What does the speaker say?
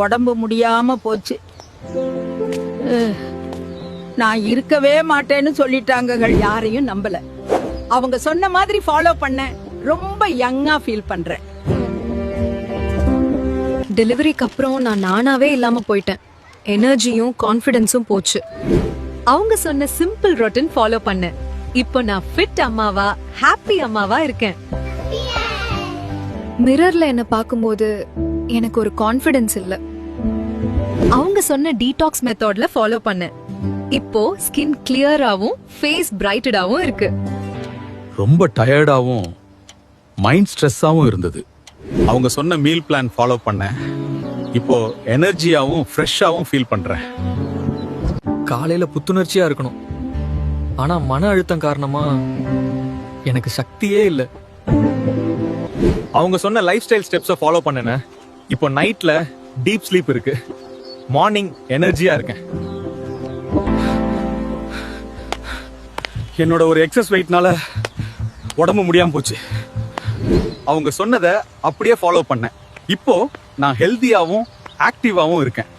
உடம்பு முடியாம போச்சு. நான் இருக்கவே மாட்டேன்னு சொல்லிட்டாங்ககள் யாரையும் நம்பல. அவங்க சொன்ன மாதிரி ஃபாலோ பண்ணேன் ரொம்ப யங்கா ஃபீல் பண்றேன். டெலிவரிக்கு அப்புறம் நான் நானாவே இல்லாம போயிட்டேன். எனர்ஜியும் கான்ஃபிடன்ஸும் போச்சு. அவங்க சொன்ன சிம்பிள் ரொட்டீன் ஃபாலோ பண்ணேன் இப்போ நான் ஃபிட் அம்மாவா ஹாப்பி அம்மாவா இருக்கேன். மிரர்ல என்ன பார்க்கும்போது எனக்கு ஒரு கான்ஃபிடன்ஸ் இல்ல. அவங்க சொன்ன டீடாக்ஸ் மெத்தட்ல ஃபாலோ பண்ணேன் இப்போ ஸ்கின் கிளியராவும் ஃபேஸ் பிரைட்டடாவும் இருக்கு. ரொம்ப டயர்டாவும் மைண்ட் ஸ்ட்ரெஸ்ஸாவும் இருந்தது. அவங்க சொன்ன மீல் பிளான் ஃபாலோ பண்ணேன் இப்போ எனர்ஜியாவும் ஃப்ரெஷ்ஷாவும் ஃபீல் பண்றேன். காலையில புத்துணர்ச்சியா இருக்கணும். ஆனா மன அழுத்தம் காரணமா எனக்கு சக்தியே இல்ல. அவங்க சொன்ன லைஃப் ஸ்டைல் ஸ்டெப்ஸை ஃபாலோ பண்ணேன் இப்போ நைட்ல டீப் ஸ்லீப் இருக்கு. மார்னிங் எனர்ஜியா இருக்கேன். என்னோட ஒரு எக்ஸஸ் வெயிட்னால உடம்பு முடியாம போச்சு. அவங்க சொன்னதை அப்படியே ஃபாலோ பண்ணேன். இப்போ நான் ஹெல்த்தியாகவும் ஆக்டிவாகவும் இருக்கேன்.